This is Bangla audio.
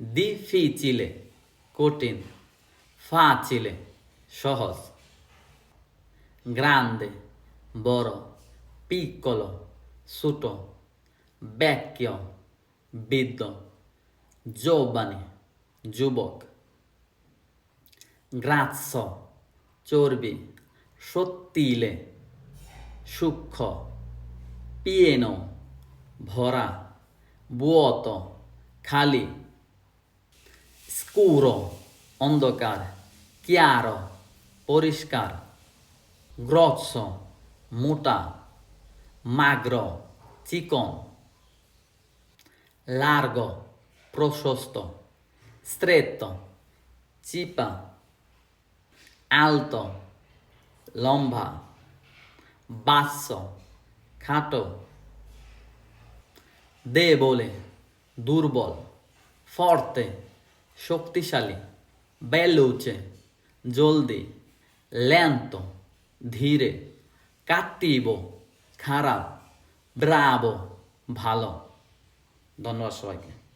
difficile কঠিন facile সহজ grande বড় piccolo ছোট vecchio বৃদ্ধ giovane যুবক গ্রাৎস চর্বি সত্তিলে সূক্ষ্ম পিয়েনো ভরা বুয়ত খালি স্কুরো অন্ধকার চিয়ারো পরিষ্কার গ্রৎস মোটা, মাগ্র, চিকন largo প্রশস্ত stretto চিপা alto লম্বা basso খাটো debole দুর্বল forte শক্তিশালী বেলুচে জলদি ল্যান্ত ধীরে কাতিব খারাপ ব্রাব ভালো। ধন্যবাদ সবাইকে।